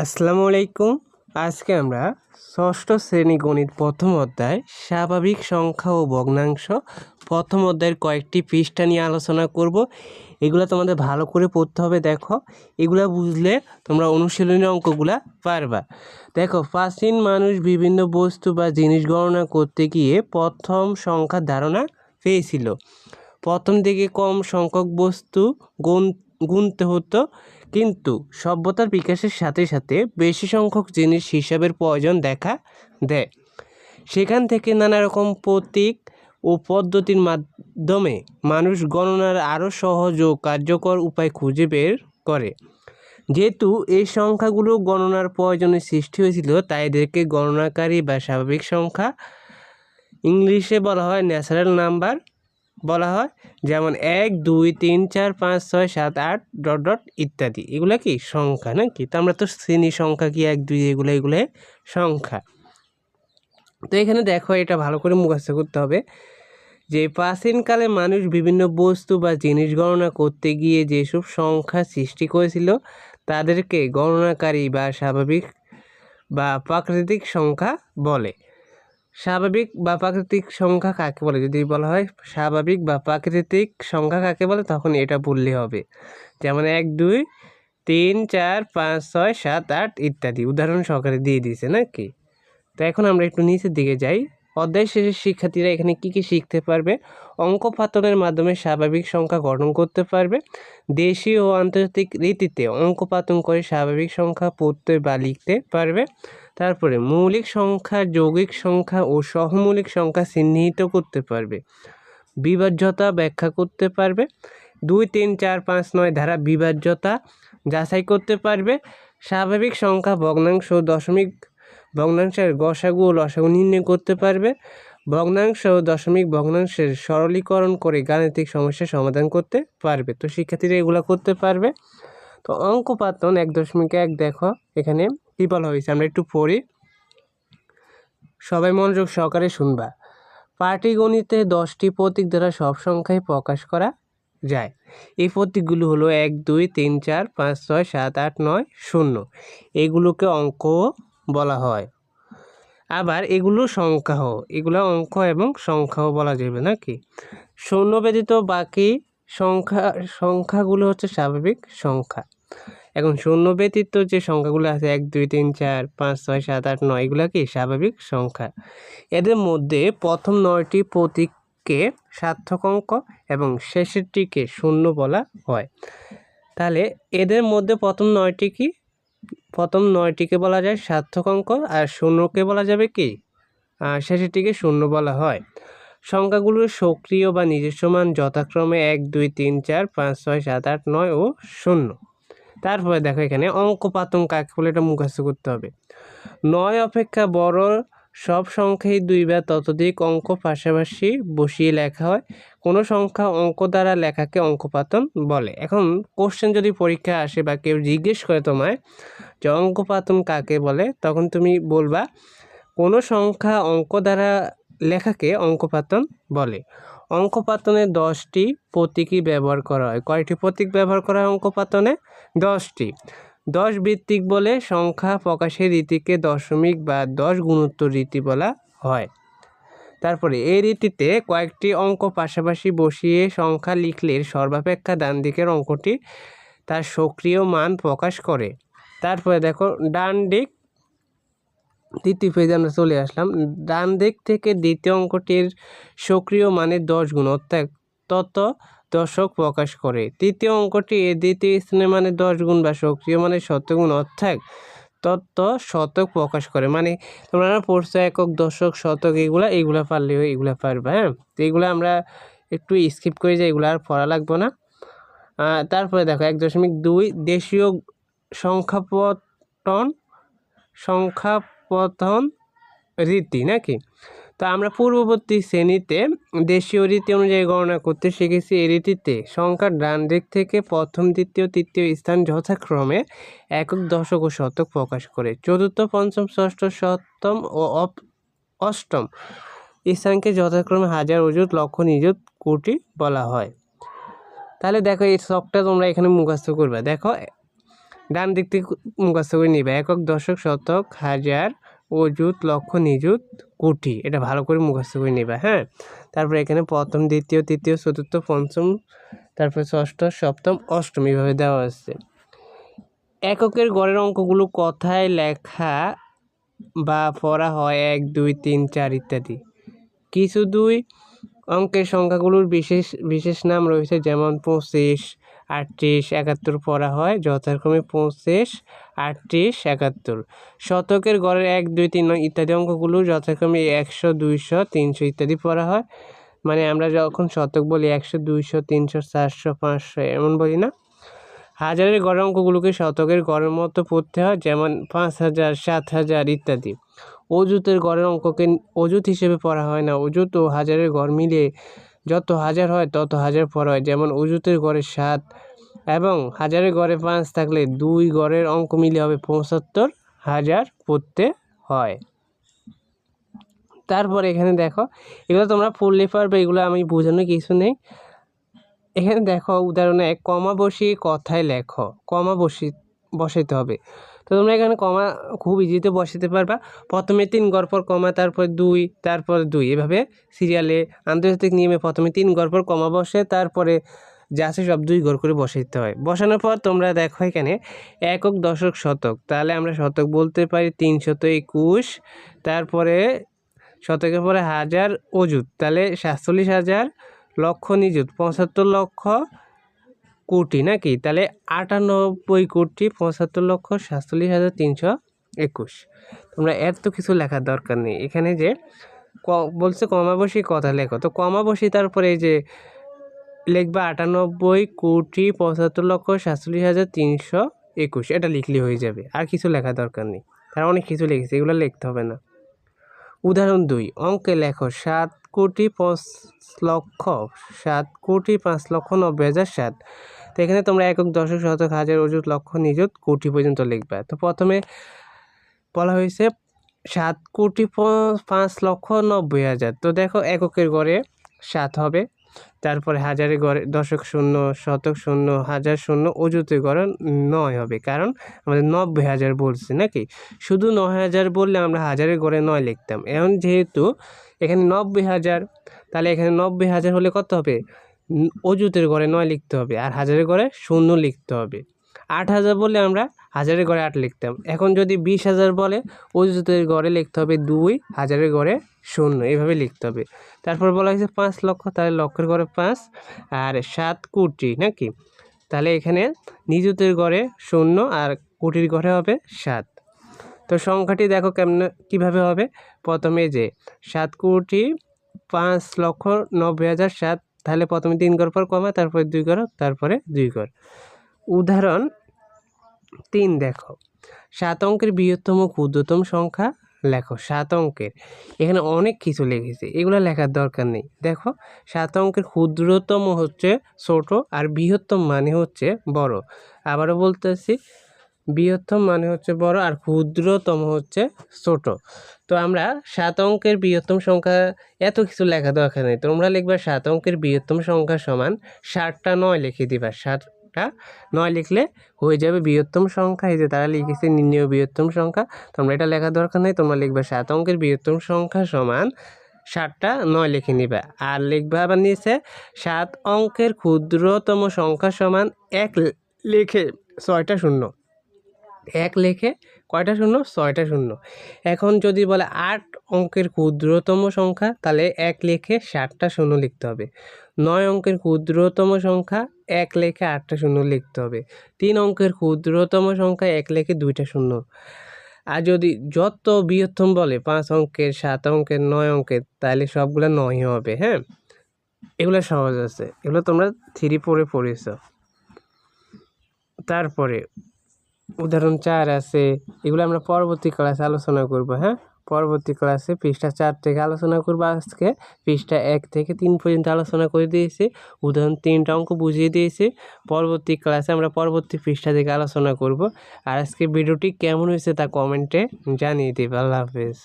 আসসালামু আলাইকুম। আজকে আমরা ষষ্ঠ শ্রেণি গণিত প্রথম অধ্যায়, স্বাভাবিক সংখ্যা ও ভগ্নাংশ প্রথম অধ্যায়ের কয়েকটি পৃষ্ঠা নিয়ে আলোচনা করব। এগুলো তোমাদের ভালো করে পড়তে হবে, দেখো। এগুলো বুঝলে তোমরা অনুশীলনী অঙ্কগুলা পারবা। দেখো, প্রাচীন মানুষ বিভিন্ন বস্তু বা জিনিস গণনা করতে গিয়ে প্রথম সংখ্যার ধারণা পেয়েছিল। প্রথম দিকে কম সংখ্যক বস্তু গুন গুনতে হতো। কিন্তু সভ্যতার বিকাশের সাথে সাথে বেশি সংখ্যক জিনিস হিসাবের প্রয়োজন দেখা দেয়। সেখান থেকে নানা রকম প্রতীক ও পদ্ধতির মাধ্যমে মানুষ গণনার আরও সহজ ও কার্যকর উপায় খুঁজে বের করে। যেহেতু এই সংখ্যাগুলো গণনার প্রয়োজনে সৃষ্টি হয়েছিল, তাই এদেরকে গণনাকারী বা স্বাভাবিক সংখ্যা, ইংলিশে বলা হয় ন্যাচারাল নাম্বার বলা হয়, যেমন এক, দুই, তিন, চার, পাঁচ, ছয়, সাত, আট, ডট ডট, ইত্যাদি। এগুলো কি? সংখ্যা নাকি? তো আমরা তো শ্রেণি সংখ্যা কি? এক, দুই, এগুলো এগুলো সংখ্যা। তো এখানে দেখো, এটা ভালো করে মুখস্থ করতে হবে যে প্রাচীনকালে মানুষ বিভিন্ন বস্তু বা জিনিস গণনা করতে গিয়ে যেসব সংখ্যা সৃষ্টি করেছিল, তাদেরকে গণনাকারী বা স্বাভাবিক বা প্রাকৃতিক সংখ্যা বলে। স্বাভাবিক বা প্রাকৃতিক সংখ্যা কাকে বলে? যদি বলা হয় স্বাভাবিক বা প্রাকৃতিক সংখ্যা কাকে বলে তখন এটা বললে হবে। যেমন এক, দুই, তিন, চার, পাঁচ, ছয়, সাত, আট ইত্যাদি। উদাহরণ সহকারে দিয়ে দিয়েছে নাকি তো এখন আমরা একটু নিচের দিকে যাই। অধ্যায় শেষের শিক্ষার্থীরা এখানে কি কি শিখতে পারবে? অঙ্ক পাতনের মাধ্যমে স্বাভাবিক সংখ্যা গঠন করতে পারবে। দেশীয় ও আন্তর্জাতিক রীতিতে অঙ্ক পাতন করে স্বাভাবিক সংখ্যা পড়তে বা লিখতে পারবে। তারপরে মৌলিক সংখ্যা, যৌগিক সংখ্যা ও সহমৌলিক সংখ্যা চিহ্নিত করতে পারবে। বিভাজ্যতা ব্যাখ্যা করতে পারবে। দুই, তিন, চার, পাঁচ, নয় ধারা বিভাজ্যতা যাচাই করতে পারবে। স্বাভাবিক সংখ্যা ভগ্নাংশ দশমিক ভগ্নাংশের গসাগু ও লসাগু নির্ণয় করতে পারবে। ভগ্নাংশ দশমিক ভগ্নাংশের সরলীকরণ করে গাণিতিক সমস্যার সমাধান করতে পারবে। তো শিক্ষার্থীরা এগুলো করতে পারবে। তো অঙ্ক পাতন এক দশমিক এক দেখো, এখানে কী হয়েছে, আমরা একটু পড়ি। সবাই মনোযোগ সহকারে শুনবা। পাটিগণিতে দশটি প্রতীক দ্বারা সব সংখ্যায় প্রকাশ করা যায়। এই প্রতীকগুলো হলো এক, দুই, তিন, চার, পাঁচ, ছয়, সাত, আট, নয়, শূন্য। এগুলোকে অঙ্ক বলা হয়। আবার এগুলো সংখ্যাও, এগুলো অঙ্ক এবং সংখ্যাও বলা যাবে নাকি? শূন্য ব্যতীত বাকি সংখ্যা, সংখ্যাগুলো হচ্ছে স্বাভাবিক সংখ্যা। এখন শূন্য ব্যতীত যে সংখ্যাগুলো আছে, এক, দুই, তিন, চার, পাঁচ, ছয়, সাত, আট, নয়, এগুলো কি স্বাভাবিক সংখ্যা? এদের মধ্যে প্রথম নয়টি প্রতীককে সার্থক অঙ্ক এবং শেষেরটিকে শূন্য বলা হয়। তাহলে এদের মধ্যে প্রথম নয়টি কি? প্রথম নয়টিকে বলা যায় সার্থক অঙ্ক আর শূন্যকে বলা যাবে কি? শেষেরটিকে শূন্য বলা হয়। সংখ্যাগুলোর সক্রিয় বা নিজস্ব মান যথাক্রমে এক, দুই, তিন, চার, পাঁচ, ছয়, সাত, আট, নয় ও শূন্য। তারপরে দেখো এখানে অঙ্ক পাতন কাকে বলে এটা মুখস্থ করতে হবে। নয় অপেক্ষা বড় সব সংখ্যাই দুই বা ততোধিক অঙ্ক পাশাপাশি বসিয়ে লেখা হয়। কোনো সংখ্যা অঙ্ক দ্বারা লেখাকে অঙ্কপাতন বলে। এখন কোশ্চেন যদি পরীক্ষা আসে বা কেউ জিজ্ঞেস করে তোমায় যে অঙ্কপাতন কাকে বলে, তখন তুমি বলবা, কোনো সংখ্যা অঙ্ক দ্বারা লেখাকে অঙ্কপাতন বলে। অঙ্কপাতনে দশটি প্রতীকই ব্যবহার করা হয়। কয়টি প্রতীক ব্যবহার করা হয় অঙ্কপাতনে? দশটি। দশ ভিত্তিক বলে সংখ্যা প্রকাশের রীতিকে দশমিক বা দশ গুণোত্তর রীতি বলা হয়। তারপরে, এই রীতিতে কয়েকটি অঙ্ক পাশাপাশি বসিয়ে সংখ্যা লিখলে সর্বাপেক্ষা ডান দিকের অঙ্কটি তার সক্রিয় মান প্রকাশ করে। তারপরে দেখো, ডান দিক দ্বিতীয় পেজে আমরা চলে আসলাম। ডান দিক থেকে দ্বিতীয় অঙ্কটির সক্রিয় মানে দশ গুণ, অর্থাৎ তত দশক প্রকাশ করে। তৃতীয় অঙ্কটি এ দ্বিতীয় স্থানে মানে দশ গুণ বা সক্রিয় মানে শতগুণ অর্থাৎ তত্ত্ব শতক প্রকাশ করে। মানে তোমরা পড়ছো একক, দশক, শতক, এগুলা এগুলা পারলেও এগুলা পারবে হ্যাঁ? তো এগুলো আমরা একটু স্কিপ করে যাই, এগুলো আর পড়া লাগবো না। তারপরে দেখো, এক দশমিক দুই, দেশীয় সংখ্যাপটন সংখ্যাপতন রীতি নাকি? তো আমরা পূর্ববর্তী শ্রেণীতে দেশীয় রীতি অনুযায়ী গণনা করতে শিখেছি এই রীতিতে সংখ্যার ডান দিক থেকে প্রথম, দ্বিতীয়, তৃতীয় স্থান যথাক্রমে একক, দশক ও শতক প্রকাশ করে। চতুর্থ, পঞ্চম, ষষ্ঠ, সপ্তম ও অষ্টম স্থানকে যথাক্রমে হাজার অজুত লক্ষ, নিযুত, কোটি বলা হয়। তাহলে দেখো এই শখটা তোমরা এখানে মুখস্থ করবে। দেখো, ডান দিক থেকে মুখস্থ করে নিবে। একক, দশক, শতক, হাজার অযুত লক্ষ নিযুত কোটি এটা ভালো করে মুখস্থ করে নিবা হ্যাঁ? তারপরে এখানে প্রথম, দ্বিতীয়, তৃতীয়, চতুর্থ, পঞ্চম, তারপরে ষষ্ঠ, সপ্তম, অষ্টম এইভাবে দেওয়া আছে। এককের গড়ের অঙ্কগুলো কথায় লেখা বা পড়া হয় এক, দুই, তিন, চার ইত্যাদি। কিছু দুই অঙ্কের সংখ্যাগুলোর বিশেষ বিশেষ নাম রয়েছে, যেমন পঁচিশ আটত্রিশ, একাত্তর পড়া হয়, যথাক্রমে পঁচিশ, আটত্রিশ, একাত্তর। শতকের গড়ের এক, দুই, তিন ইত্যাদি অঙ্কগুলো যথাক্রমে একশো, দুইশো, তিনশো ইত্যাদি পড়া হয়। মানে আমরা যখন শতক বলি একশো, দুইশো, তিনশো, চারশো, পাঁচশো, এমন বলি না? হাজারের গড় অঙ্কগুলোকে শতকের গড়ের মতো পড়তে হয়, যেমন পাঁচ হাজার, সাত হাজার ইত্যাদি। অজুতের গড়ের অঙ্ককে অজুত হিসেবে পড়া হয় না অজুত ও হাজারের গড় মিলিয়ে যত হাজার হয়, তত হাজার পড়া হয়। যেমন অজুতের গড়ে সাত এবং হাজারের গড়ে পাঁচ থাকলে দুই গড়ের অঙ্ক মিলে হবে পঁচাত্তর হাজার পড়তে হয়। তারপর এখানে দেখো, এগুলো তোমরা পড়লে পারবে, এগুলো আমি বোঝানো কিছু নেই। এখানে দেখো, উদাহরণে, কমা বসিয়ে কথায় লেখো, কমা বসি, বসাইতে হবে। তো তোমরা এখানে কমা খুব ইজিতে বসাতে পারবা। প্রথমে তিন গড় পর কমা, তারপর দুই তারপর দুই। এভাবে সিরিয়ালে আন্তর্জাতিক নিয়মে প্রথমে তিন গড় পর কমা বসে, তারপরে যা আছে সব দুই গড় করে বসাইতে হয়। বসানোর পর তোমরা দেখো এখানে একক, দশক, শতক। তাহলে আমরা শতক বলতে পারি তিনশত একুশ, তারপরে শতকের পরে হাজার অজুত তাহলে সাতচল্লিশ হাজার লক্ষ নিযুত, পঁচাত্তর লক্ষ কোটি নাকি? তাহলে আটানব্বই কোটি পঁচাত্তর লক্ষ সাতচল্লিশ হাজার তিনশো একুশ। তোমরা এত কিছু লেখার দরকার নেই। এখানে যে ক, বলছে কমাবসী কথা লেখো। তো কমাবসী তারপরে যে লিখবা আটানব্বই কোটি পঁচাত্তর লক্ষ সাতচল্লিশ হাজার তিনশো একুশ। এটা লিখলে হয়ে যাবে। আর কিছু লেখার দরকার নেই। তারা অনেক কিছু লিখেছে, এগুলো লিখতে হবে না। উদাহরণ দুই, অঙ্কে লেখো, সাত কোটি পাঁচ লক্ষ, সাত কোটি পাঁচ লক্ষ নব্বই হাজার সাত। এখানে তোমরা একক দশক শতক হাজার অযুত লক্ষ নিযুত কোটি পর্যন্ত লিখবে। তো প্রথমে বলা হয়েছে সাত কোটি পাঁচ লক্ষ নব্বই হাজার। তো দেখো এককের গড়ে সাত হবে। তারপরে হাজারে গড়ে দশক শূন্য, শতক শূন্য, হাজার শূন্য অযুতে গড়ে নয় হবে। কারণ আমাদের নব্বই হাজার বলছে নাকি? শুধু নয় হাজার বললে আমরা হাজারের গড়ে নয় লিখতাম। এখন যেহেতু এখানে নব্বই হাজার, তাহলে এখানে নব্বই হাজার হলে কত হবে? অজুতের গড়ে নয় লিখতে হবে আর হাজারের গড়ে শূন্য লিখতে হবে। আট হাজার বলে আমরা হাজারের গড়ে আট লিখতাম। এখন যদি বিশ হাজার বলে অজুতের গড়ে লিখতে হবে দুই, হাজারের গড়ে শূন্য, এভাবে লিখতে হবে। তারপর বলা হয়েছে পাঁচ লক্ষ, তাহলে লক্ষের গড়ে পাঁচ আর সাত কোটি, নাকি? তাহলে এখানে নিযুতের গড়ে শূন্য আর কোটির গড়ে হবে সাত। তো সংখ্যাটি দেখো কেমন, কীভাবে হবে? প্রথমে যে সাত কোটি পাঁচ লক্ষ নব্বই হাজার সাত তাহলে প্রথমে তিন ঘর পর কমা, তারপরে দুই ঘর, তারপরে দুই ঘর। উদাহরণ তিন দেখো। সাত অঙ্কের বৃহত্তম ক্ষুদ্রতম সংখ্যা লেখো, সাত অঙ্কের। এখানে অনেক কিছু লিখেছে এগুলো লেখার দরকার নেই। দেখো, সাত অঙ্কের ক্ষুদ্রতম হচ্ছে ছোট আর বৃহত্তম মানে হচ্ছে বড়। আবারও বলতেছি বৃহত্তম মানে হচ্ছে বড় আর ক্ষুদ্রতম হচ্ছে ছোট। তো আমরা সাত অঙ্কের বৃহত্তম সংখ্যা, এত কিছু লেখা দরকার নেই। তোমরা লিখবা সাত অঙ্কের বৃহত্তম সংখ্যা সমান ষাটটা নয় লিখে দিবা। ষাটটা নয় লিখলে হয়ে যাবে বৃহত্তম সংখ্যা। এই যে তারা লিখেছে নির্ণয় বৃহত্তম সংখ্যা, তোমরা এটা লেখার দরকার নেই। তোমরা লিখবা সাত অঙ্কের বৃহত্তম সংখ্যা সমান ষাটটা নয় লিখে নিবা। আর লিখবা আবার নিচে, সাত অঙ্কের ক্ষুদ্রতম সংখ্যা সমান এক লিখে ছয়টা শূন্য। এক লেখে কয়টা শূন্য? ছয়টা শূন্য। এখন যদি বলে আট অঙ্কের ক্ষুদ্রতম সংখ্যা, তাহলে এক লেখে ষাটটা শূন্য লিখতে হবে। নয় অঙ্কের ক্ষুদ্রতম সংখ্যা, এক লেখে আটটা শূন্য লিখতে হবে। তিন অঙ্কের ক্ষুদ্রতম সংখ্যা, এক লেখে দুইটা শূন্য। আর যদি যত বৃহত্তম বলে, পাঁচ অঙ্কের, সাত অঙ্কের, নয় অঙ্কের, তাহলে সবগুলো নয় হবে হ্যাঁ? এগুলো সহজ আছে। এগুলো তোমরা থ্রি পড়ে পড়েছ। তারপরে উদাহরণ চার আছে, এগুলো আমরা পরবর্তী ক্লাসে আলোচনা করব হ্যাঁ? পরবর্তী ক্লাসে পৃষ্ঠা চার থেকে আলোচনা করব আজকে। পৃষ্ঠা এক থেকে তিন পর্যন্ত আলোচনা করে দিয়েছে। উদাহরণ তিনটা অঙ্ক বুঝিয়ে দিয়েছে। পরবর্তী ক্লাসে আমরা পরবর্তী পৃষ্ঠা থেকে আলোচনা করব। আর আজকে ভিডিওটি কেমন হয়েছে তা কমেন্টে জানিয়ে দেবে। আল্লাহ হাফেজ।